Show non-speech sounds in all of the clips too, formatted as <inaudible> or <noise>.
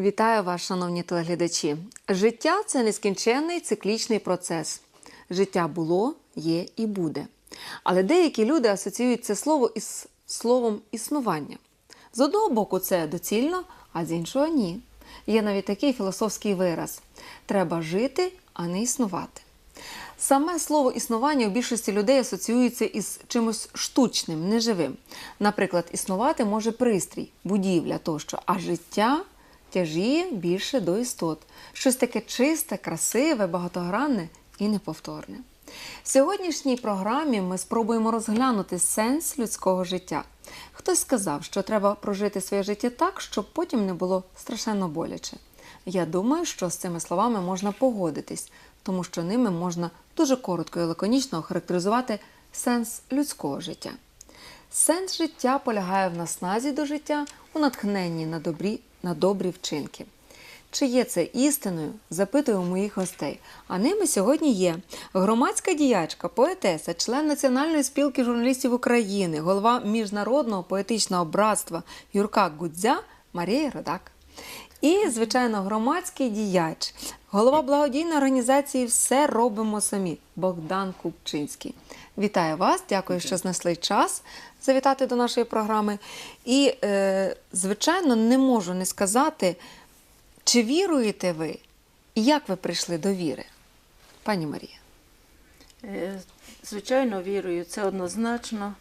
Вітаю вас, шановні телеглядачі. Життя це нескінченний циклічний процес. Життя було, є і буде. Але деякі люди асоціюють це слово із словом існування. З одного боку, це доцільно, а з іншого ні. Є навіть такий філософський вираз: треба жити, а не існувати. Саме слово існування у більшості людей асоціюється із чимось штучним, неживим. Наприклад, існувати може пристрій, будівля тощо, а життя тяжіє більше до істот. Щось таке чисте, красиве, багатогранне і неповторне. В сьогоднішній програмі ми спробуємо розглянути сенс людського життя. Хтось сказав, що треба прожити своє життя так, щоб потім не було страшенно боляче. Я думаю, що з цими словами можна погодитись, тому що ними можна дуже коротко і лаконічно охарактеризувати сенс людського життя. Сенс життя полягає в насназі до життя, у натхненні на добрі, на добрі вчинки. Чи є це істиною? Запитую моїх гостей. А ними сьогодні є громадська діячка, поетеса, член Національної спілки журналістів України, голова міжнародного поетичного братства Юрка Гудзя Марія Родак. І, звичайно, громадський діяч, голова благодійної організації Все робимо самі Богдан Купчинський. Вітаю вас, дякую, що знайшли час завітати до нашої програми. І, е, звичайно, не можу не сказати, чи віруєте ви і як ви прийшли до віри, пані Марія? Е, Звичайно, вірую, це однозначно.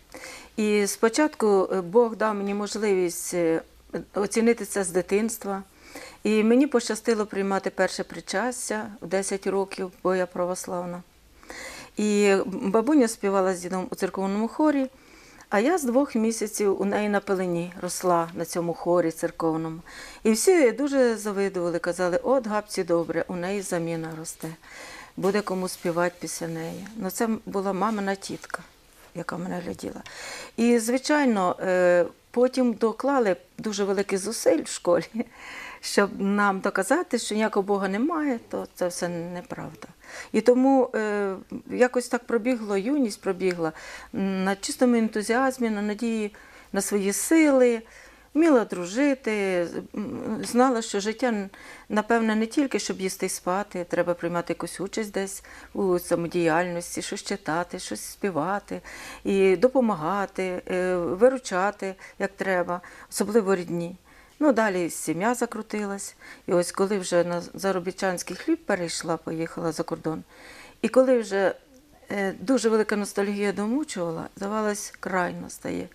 І спочатку е, Бог дав мені можливість оцінити це з дитинства. І мені пощастило приймати перше причастя в 10 років, бо я православна. І бабуня співала з дідом у церковному хорі, а я з двох місяців у неї на пелені росла на цьому хорі церковному. І всі дуже завидували, казали, от гапці добре, у неї заміна росте, буде кому співати після неї. Ну, це була мамина тітка, яка мене гляділа. І, звичайно, е, потім доклали дуже великих зусиль в школі, <laughs> щоб нам доказати, що ніякого Бога немає, то це все неправда. І тому е, якось так пробігло, юність пробігла на чистому ентузіазмі, на надії на свої сили, вміла дружити, знала, що життя, напевне, не тільки щоб їсти і спати, треба приймати якусь участь десь у самодіяльності, щось читати, щось співати, і допомагати, е, виручати, як треба, особливо рідні. Ну, далі сім'я закрутилась. І ось коли вже на заробітчанський хліб перейшла, поїхала за кордон. І коли вже е, дуже велика ностальгія домучувала, здавалось, край настає.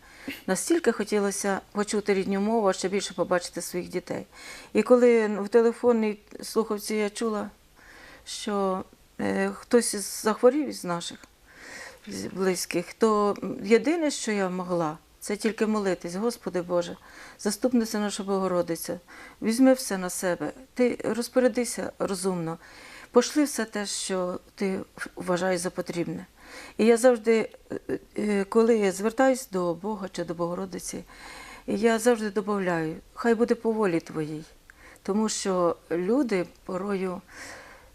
Настільки хотілося почути рідню мову, а ще більше побачити своїх дітей. І коли в телефонній слухавці я чула, що е, хтось захворів із наших близьких, то єдине, що я могла, це тільки молитись, Господи Боже, заступниця наша Богородиця, візьми все на себе, ти розпорядися розумно, пошли все те, що ти вважаєш за потрібне. І я завжди, е, е, коли я звертаюсь до Бога чи до Богородиці, я завжди додаю, хай буде по волі твоїй. Тому що люди порою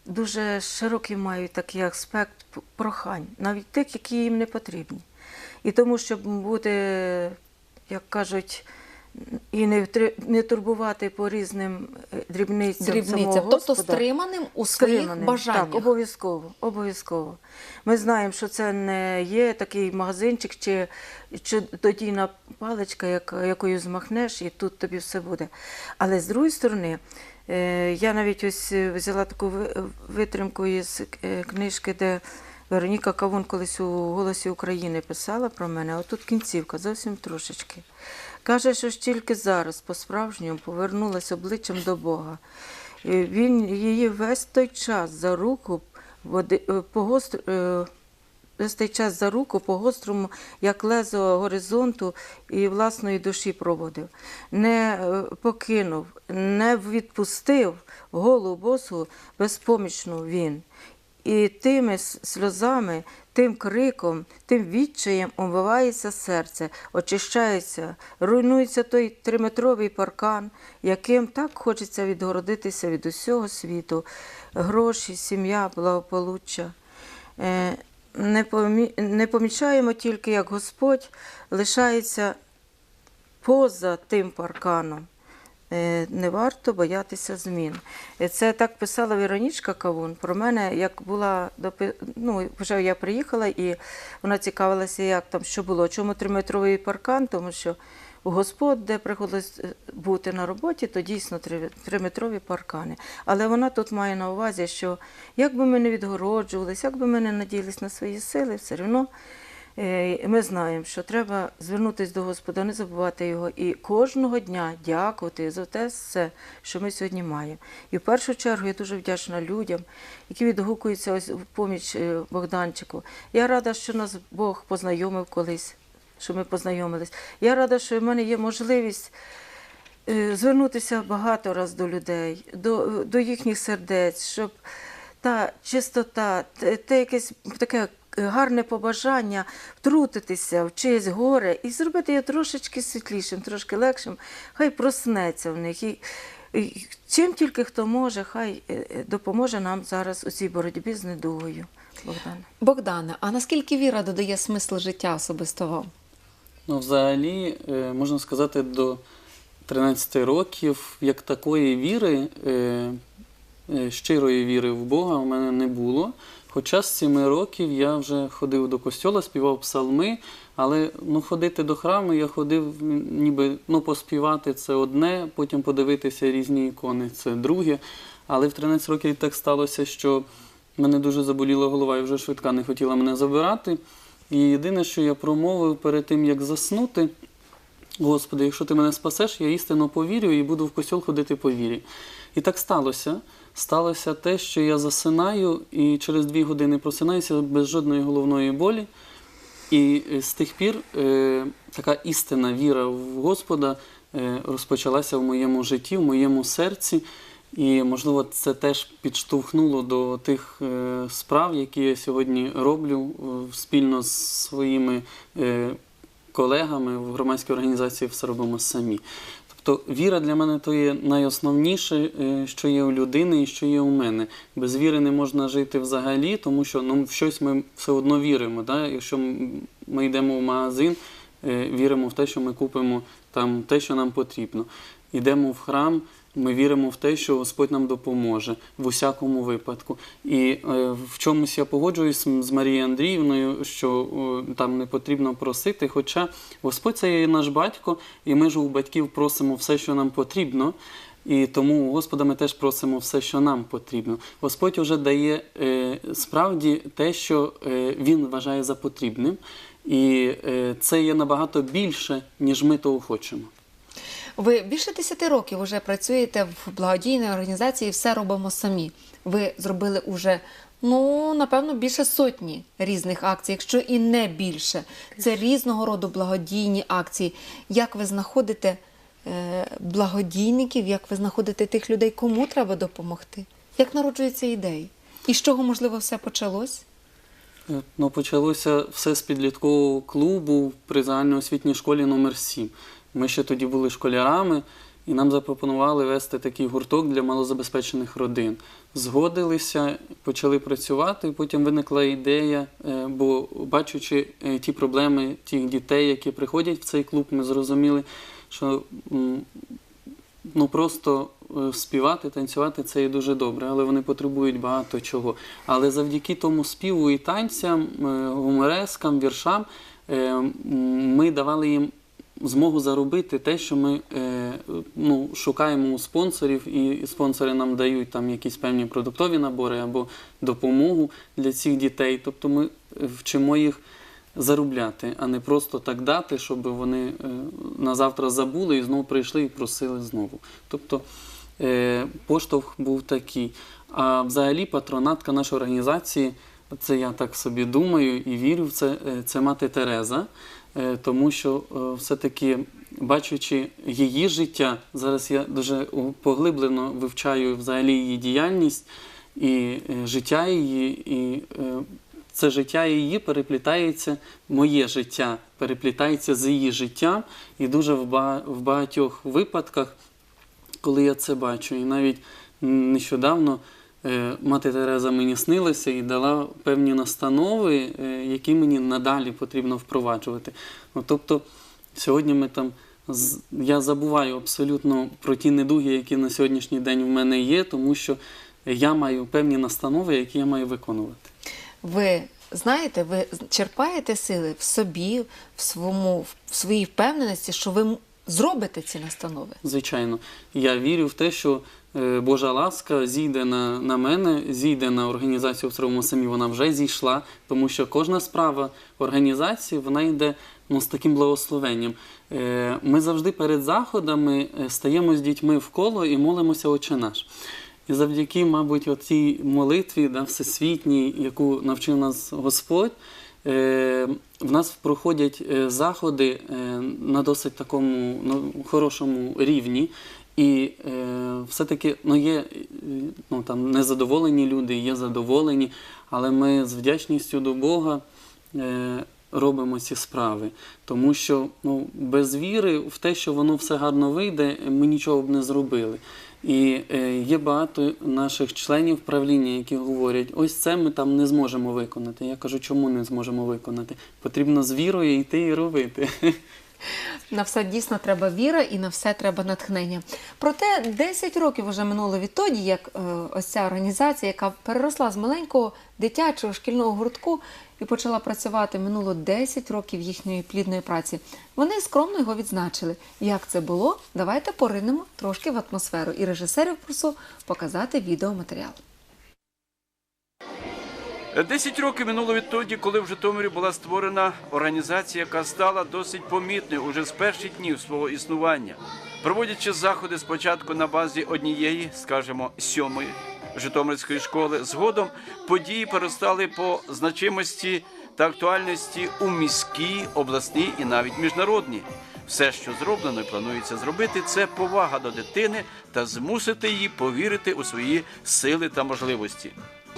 дуже широкий мають такий аспект прохань, навіть тих, які їм не потрібні. І тому, щоб бути, як кажуть, і не, не турбувати по різним е, дрібницям, Дрібницям, самого тобто Господа, стриманим у своїх стриманим. бажаннях. Так, обов'язково, обов'язково. Ми знаємо, що це не є такий магазинчик чи, чи додійна паличка, як, якою змахнеш, і тут тобі все буде. Але з другої сторони, е, я навіть ось взяла таку витримку із е, книжки, де Вероніка Кавун колись у Голосі України писала про мене, а тут кінцівка, зовсім трошечки. Каже, що ж тільки зараз по-справжньому повернулася обличчям до Бога. Він її весь той час за руку е, е, весь той час за руку по гострому, як лезо горизонту і власної душі проводив. Не е, покинув, не відпустив голу босу безпомічну він. І тими сльозами, тим криком, тим відчаєм омивається серце, очищається, руйнується той триметровий паркан, яким так хочеться відгородитися від усього світу, гроші, сім'я, благополуччя. Е, не помічаємо тільки, як Господь лишається поза тим парканом. Е, не варто боятися змін. Е, Це так писала Веронічка Кавун про мене, як була ну, вже я приїхала, і вона цікавилася, як там що було. Чому триметровий паркан? Тому що у господ, де приходилось е, бути на роботі, то дійсно три- триметрові паркани. Але вона тут має на увазі, що як би ми не відгороджувалися, як би ми не надіялись на свої сили, все одно ми знаємо, що треба звернутися до Господа, не забувати його і кожного дня дякувати за те все, що ми сьогодні маємо. І в першу чергу я дуже вдячна людям, які відгукуються ось в поміч е, Богданчику. Я рада, що нас Бог познайомив колись, що ми познайомились. Я рада, що в мене є можливість. е, Звернутися багато раз до людей, до, до їхніх сердець, щоб та чистота, те якесь таке гарне побажання втрутитися в чиєсь горе і зробити його трошечки світлішим, трошки легшим, хай проснеться в них. І, і чим тільки хто може, хай е, е, допоможе нам зараз у цій боротьбі з недугою. Богдан. Богдане, а наскільки віра додає смисл життя особисто вам? Ну, взагалі, е, можна сказати, до 13 років як такої віри, е, е, щирої віри в Бога в мене не було. Хоча з 7 років я вже ходив до костьола, співав псалми, але ну, ходити до храму я ходив ніби ну, поспівати це одне, потім подивитися різні ікони це друге. Але в 13 років так сталося, що мене дуже заболіла голова і вже швидка не хотіла мене забирати. І єдине, що я промовив перед тим, як заснути, Господи, якщо ти мене спасеш, я істинно повірю і буду в костьол ходити по вірі. І так сталося. Сталося те, що я засинаю і через дві години просинаюся без жодної головної болі. І е, з тих пір е, така істинна віра в Господа е, розпочалася в моєму житті, в моєму серці. І, можливо, це теж підштовхнуло до тих е, справ, які я сьогодні роблю е, спільно з своїми е, колегами в громадській організації все робимо самі. Тобто віра для мене то є найосновніше, е, що є у людини і що є у мене. Без віри не можна жити взагалі, тому що ну, в щось ми все одно віримо. Да? Якщо ми йдемо в магазин, е, віримо в те, що ми купимо там те, що нам потрібно. Йдемо в храм, ми віримо в те, що Господь нам допоможе в усякому випадку. І е, в чомусь я погоджуюсь з Марією Андріївною, що о, там не потрібно просити. Хоча Господь це є наш батько, і ми ж у батьків просимо все, що нам потрібно. І тому у Господа ми теж просимо все, що нам потрібно. Господь вже дає е, справді те, що е, Він вважає за потрібним, і е, це є набагато більше, ніж ми того хочемо. Ви більше 10 років вже працюєте в благодійній організації Все робимо самі. Ви зробили уже, ну, напевно, більше сотні різних акцій, якщо і не більше. Це різного роду благодійні акції. Як ви знаходите е, благодійників, як ви знаходите тих людей, кому треба допомогти? Як народжуються ідеї? І з чого, можливо, все почалось? Е, Ну, почалося все з підліткового клубу при загальноосвітній школі номер 7 Ми ще тоді були школярами, і нам запропонували вести такий гурток для малозабезпечених родин. Згодилися, почали працювати, і потім виникла ідея, е, бо бачучи е, ті проблеми тих дітей, які приходять в цей клуб, ми зрозуміли, що ну просто е, співати, танцювати це є дуже добре, але вони потребують багато чого. Але завдяки тому співу і танцям, гуморескам, віршам ми давали їм змогу заробити те, що ми е, ну, шукаємо у спонсорів, і спонсори нам дають там якісь певні продуктові набори або допомогу для цих дітей. Тобто ми е, вчимо їх заробляти, а не просто так дати, щоб вони е, на завтра забули і знову прийшли і просили знову. Тобто е, поштовх був такий. А взагалі патронатка нашої організації, це я так собі думаю і вірю в це, е, це мати Тереза, тому що е, все-таки бачачи її життя, зараз я дуже поглиблено вивчаю взагалі її діяльність і е, життя її, і е, це життя її переплітається, моє життя переплітається з її життям, і дуже в багатьох випадках, коли я це бачу, і навіть нещодавно е, мати Тереза мені снилася і дала певні настанови, е, які мені надалі потрібно впроваджувати. Ну, тобто, сьогодні ми там я забуваю абсолютно про ті недуги, які на сьогоднішній день в мене є, тому що я маю певні настанови, які я маю виконувати. Ви знаєте, ви черпаєте сили в собі, в своєму в своїй впевненості, що ви зробите ці настанови. Звичайно, я вірю в те, що е, Божа ласка зійде на, на мене, зійде на організацію в своєму самі. Вона вже зійшла, тому що кожна справа організації вона йде ну, з таким благословенням. Е, Ми завжди перед заходами е, стаємо з дітьми в коло і молимося Отче наш. І завдяки, мабуть, цій молитві да, всесвітній, яку навчив нас Господь, е, в нас проходять е, заходи е, на досить такому ну, хорошому рівні. І е, все-таки ну, є е, ну, там, незадоволені люди, є задоволені, але ми з вдячністю до Бога е, робимо ці справи. Тому що ну, без віри в те, що воно все гарно вийде, ми нічого б не зробили. І е, є багато наших членів правління, які говорять, ось це ми там не зможемо виконати. Я кажу, чому не зможемо виконати? Потрібно з вірою йти і робити. <laughs> На все дійсно треба віра і на все треба натхнення. Проте 10 років вже минуло відтоді, як е, ось ця організація, яка переросла з маленького дитячого шкільного гуртку і почала працювати минуло 10 років їхньої плідної праці. Вони скромно його відзначили. Як це було? Давайте поринемо трошки в атмосферу. І режисерів прошу показати відеоматеріал. Десять років минуло відтоді, коли в Житомирі була створена організація, яка стала досить помітною уже з перших днів свого існування, проводячи заходи спочатку на базі однієї, скажімо, сьомої Житомирської школи. Згодом події перестали по значимості та актуальності у міській, обласній і навіть міжнародній. Все, що зроблено і планується зробити, це повага до дитини та змусити її повірити у свої сили та можливості.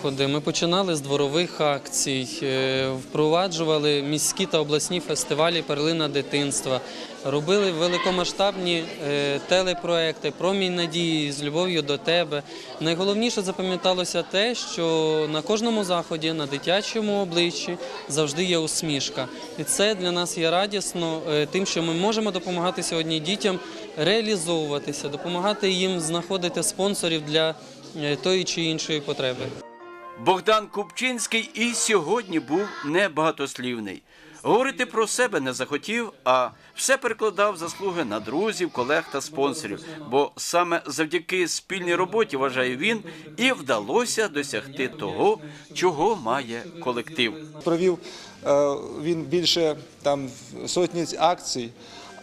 Ми починали з дворових акцій, е, впроваджували міські та обласні фестивалі Перлина дитинства, робили великомасштабні е, телепроекти Промінь надії з любов'ю до тебе. Найголовніше запам'яталося те, що на кожному заході, на дитячому обличчі завжди є усмішка. І це для нас є радісно, е, тим, що ми можемо допомагати сьогодні дітям реалізовуватися, допомагати їм знаходити спонсорів для тої чи іншої потреби. Богдан Купчинський і сьогодні був небагатослівний. Говорити про себе не захотів, а все перекладав заслуги на друзів, колег та спонсорів. Бо саме завдяки спільній роботі, вважає він, і вдалося досягти того, чого має колектив. Провів е, він більше там сотні акцій,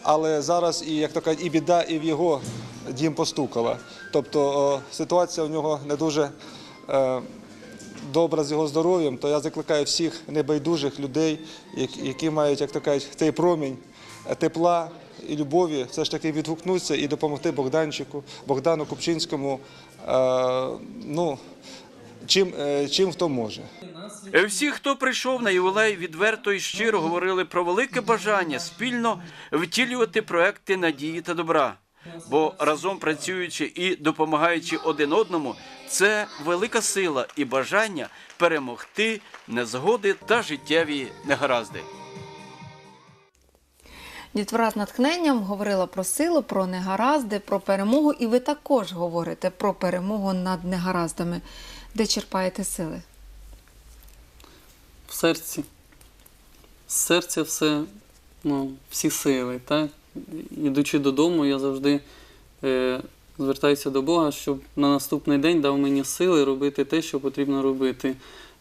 але зараз і як то кажуть, і біда, і в його дім постукала. Тобто ситуація у нього не дуже е, добра з його здоров'ям. То я закликаю всіх небайдужих людей, які- мають, як то кажуть, цей промінь тепла і любові, все ж таки відгукнутися і допомогти Богданчику, Богдану Купчинському. е, ну, чим, е, чим хто може. Е, Всі, хто прийшов на ювілей, відверто і щиро говорили про велике бажання спільно втілювати проекти надії та добра. Бо разом працюючи і допомагаючи один одному, це велика сила і бажання перемогти незгоди та життєві негаразди. Дітвора з натхненням говорила про силу, про негаразди, про перемогу, і ви також говорите про перемогу над негараздами. Де черпаєте сили? в серці. З серця все, ну, всі сили. Так? Ідучи додому, я завжди е, звертаюся до Бога, щоб на наступний день дав мені сили робити те, що потрібно робити.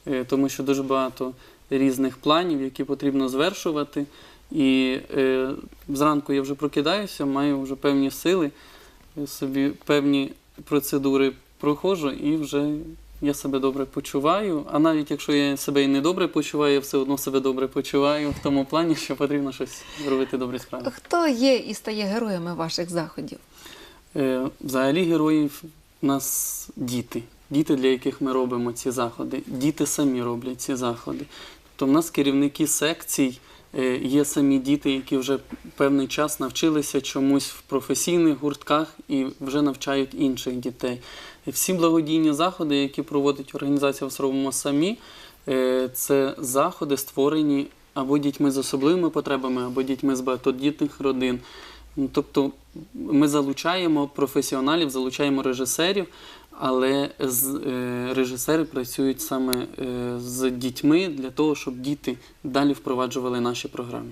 Е, тому що дуже багато різних планів, які потрібно звершувати. І е, зранку я вже прокидаюся, маю вже певні сили, е, собі певні процедури проходжу і вже я себе добре почуваю. А навіть якщо я себе і не добре почуваю, я все одно себе добре почуваю в тому плані, що потрібно щось робити добрі справи. Хто є і стає героями ваших заходів? Е, Взагалі героїв у нас діти. Діти, для яких ми робимо ці заходи. Діти самі роблять ці заходи. Тобто в нас керівники секцій, е, є самі діти, які вже певний час навчилися чомусь в професійних гуртках і вже навчають інших дітей. Всі благодійні заходи, які проводить організація робимо самі, е, це заходи створені або дітьми з особливими потребами, або дітьми з багатодітних родин. Ну, тобто ми залучаємо професіоналів, залучаємо режисерів, але з, е, режисери працюють саме е, з дітьми для того, щоб діти далі впроваджували наші програми.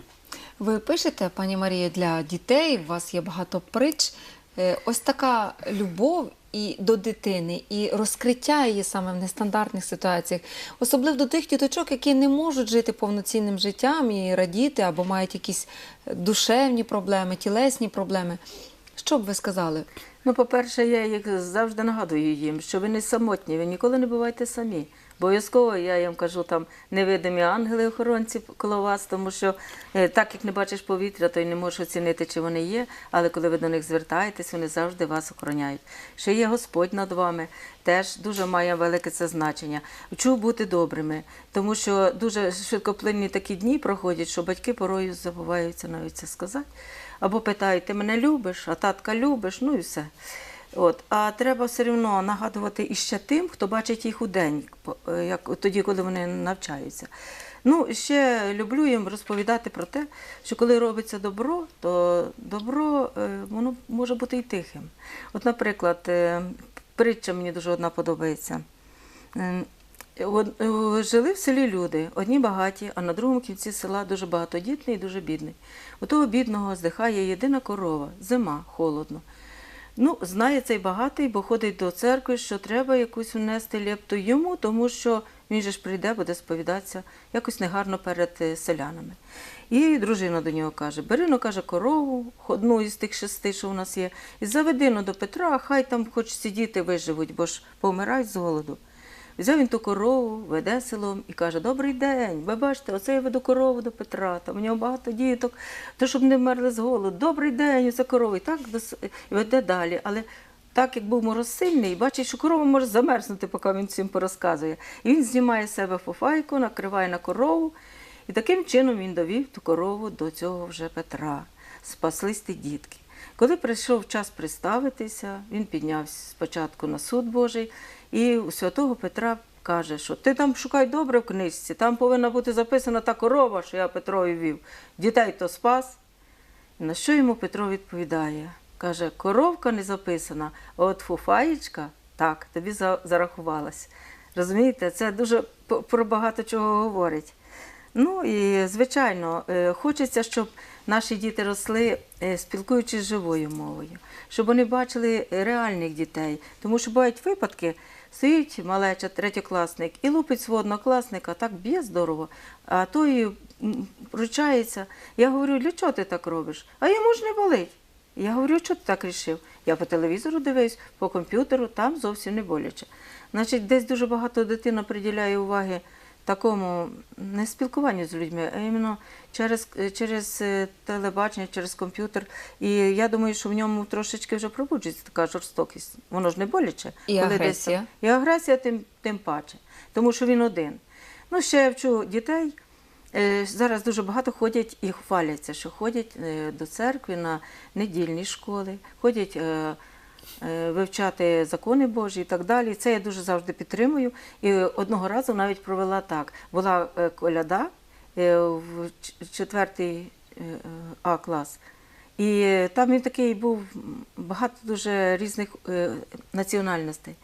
Ви пишете, пані Марія, для дітей, у вас є багато притч. Е, Ось така любов і до дитини, і розкриття її саме в нестандартних ситуаціях, особливо до тих діточок, які не можуть жити повноцінним життям і радіти, або мають якісь душевні проблеми, тілесні проблеми. Що б ви сказали? Ну, по-перше, я їх завжди нагадую їм, що ви не самотні, ви ніколи не буваєте самі. Обов'язково я їм кажу, там невидимі ангели-охоронці коло вас, тому що е, так як не бачиш повітря, то й не можеш оцінити, чи вони є, але коли ви до них звертаєтесь, вони завжди вас охороняють. Ще є Господь над вами, теж дуже має велике це значення. Вчу бути добрими, тому що дуже швидкоплинні такі дні проходять, що батьки порою забуваються навіть це сказати. Або питають, ти мене любиш, а татка любиш, ну і все. От. А треба все одно нагадувати іще тим, хто бачить їх у день, як тоді, коли вони навчаються. Ну, ще люблю їм розповідати про те, що коли робиться добро, то добро е, воно може бути і тихим. От, наприклад, е, притча мені дуже одна подобається. Е, Жили в селі люди, одні багаті, а на другому кінці села дуже багатодітний і дуже бідний. У того бідного здихає єдина корова, зима, холодно. Ну, знає цей багатий, бо ходить до церкви, що треба якусь внести лепту йому, тому що він же ж прийде, буде сповідатися якось негарно перед е, селянами. І дружина до нього каже: бери, ну, каже, корову, одну із тих шести, що у нас є, і заведи ну, до Петра, хай там хоч сидіти виживуть, бо ж помирають з голоду. Взяв він ту корову, веде селом і каже: Добрий день, ви бачите, оце я веду корову до Петра, там у нього багато діток, то щоб не вмерли з голоду. Добрий день, оце корова. І так веде далі. Але так як був мороз сильний, бачить, що корова може замерзнути, поки він всім порозказує. І він знімає з себе фуфайку, накриває на корову. І таким чином він довів ту корову до цього вже Петра. Спаслись ті дітки. Коли прийшов час представитися, він піднявся спочатку на суд Божий, і святого Петра каже, що ти там шукай добре в книжці, там повинна бути записана та корова, що я Петрові вів. Дітей то спас. На що йому Петро відповідає? Каже, коровка не записана, а от фуфаєчка так, тобі зарахувалась. Розумієте, це дуже про багато чого говорить. Ну і звичайно, е, хочеться, щоб наші діти росли, е, спілкуючись живою мовою, щоб вони бачили реальних дітей. Тому що бувають випадки, стоїть малеча, третьокласник, і лупить свого однокласника, так б'є здорово, а той ручається. Я говорю, для чого ти так робиш? А йому ж не болить. Я говорю, що ти так рішив? Я по телевізору дивись, по комп'ютеру, там зовсім не боляче. Значить, десь дуже багато дитина приділяє уваги такому не спілкуванню з людьми, а іменно через, через е, телебачення, через комп'ютер. І я думаю, що в ньому трошечки вже пробуджується така жорстокість. Воно ж не боляче. І коли агресія. там- І агресія тим, тим паче, тому що він один. Ну, ще я вчу дітей. Е, Зараз дуже багато ходять і хваляться, що ходять е, до церкви на недільні школи, ходять вивчати закони Божі і так далі. Це я дуже завжди підтримую. І одного разу навіть провела так. Була е, коляда е, в четвертий е, е, А клас. І там він такий був багато дуже різних е, національностей.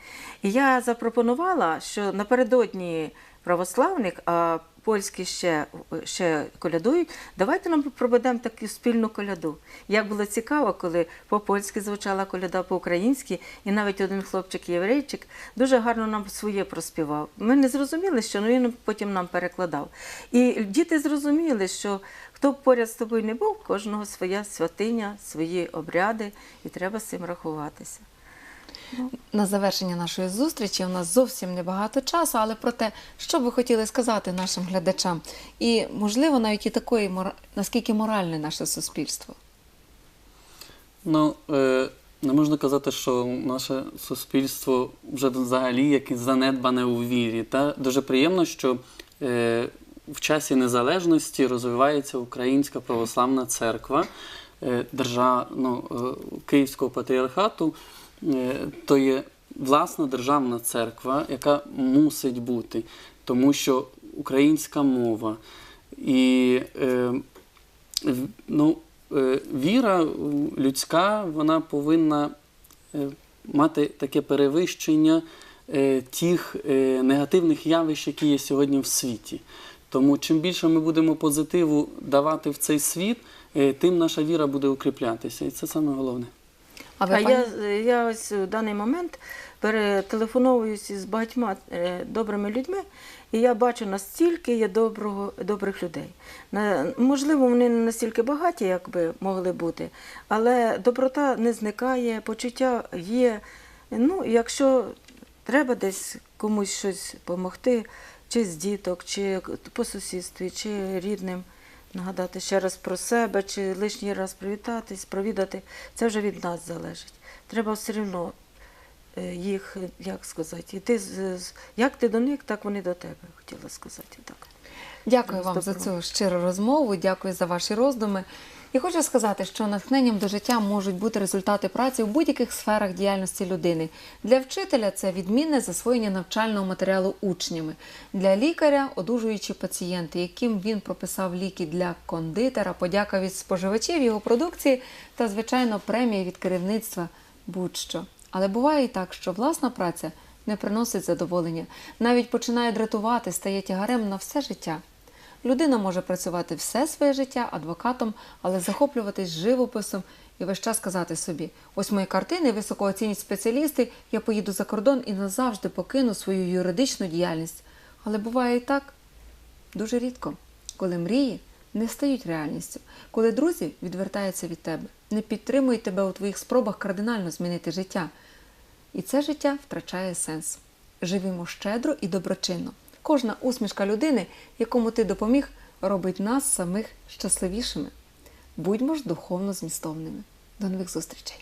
І я запропонувала, що напередодні православних, а польські ще, ще колядують, давайте нам проведемо таку спільну коляду. Як було цікаво, коли по-польськи звучала коляда по-українськи, і навіть один хлопчик-єврейчик дуже гарно нам своє проспівав. Ми не зрозуміли, що ну, він потім нам перекладав. І діти зрозуміли, що хто поряд з тобою не був, кожного своя святиня, свої обряди, і треба з цим рахуватися. На завершення нашої зустрічі у нас зовсім небагато часу, але про те, що ви хотіли сказати нашим глядачам, і можливо навіть і такої наскільки моральне наше суспільство. Ну, е, не можна казати, що наше суспільство вже взагалі якесь занедбане у вірі. Та? Дуже приємно, що е, в часі незалежності розвивається Українська православна церква е, держав, ну, Київського патріархату. Е, то є власна державна церква, яка мусить бути, тому що українська мова і е, ну, е, віра людська вона повинна мати таке перевищення тих негативних явищ, які є сьогодні в світі. Тому чим більше ми будемо позитиву давати в цей світ, тим наша віра буде укріплятися. І це саме головне. А ви А пані? я, я ось у даний момент перетелефоновуюся з багатьма е, добрими людьми, і я бачу, настільки є доброго, добрих людей. На, можливо, вони не настільки багаті, як би могли бути, але доброта не зникає, почуття є. Ну, якщо треба десь комусь щось допомогти, чи з діток, чи по сусідстві, чи рідним, нагадати ще раз про себе, чи лишній раз привітатись, провідати, це вже від нас залежить. Треба все одно е, їх, як сказати, іти з, з- як ти до них, так вони до тебе, хотіла сказати так. Дякую вам за цю щиру розмову, дякую за ваші роздуми. І хочу сказати, що натхненням до життя можуть бути результати праці у будь-яких сферах діяльності людини. Для вчителя це відмінне засвоєння навчального матеріалу учнями. Для лікаря одужуючі пацієнти, яким він прописав ліки для кондитера, подяка від споживачів його продукції та, звичайно, премія від керівництва будь-що. Але буває і так, що власна праця не приносить задоволення, навіть починає дратувати, стає тягарем на все життя. Людина може працювати все своє життя адвокатом, але захоплюватись живописом і весь час казати собі: ось мої картини високо оцінять спеціалісти, я поїду за кордон і назавжди покину свою юридичну діяльність. Але буває і так дуже рідко, коли мрії не стають реальністю, коли друзі відвертаються від тебе, не підтримують тебе у твоїх спробах кардинально змінити життя. І це життя втрачає сенс. Живімо щедро і доброчинно. Кожна усмішка людини, якому ти допоміг, робить нас самих щасливішими. Будьмо ж духовно змістовними. До нових зустрічей!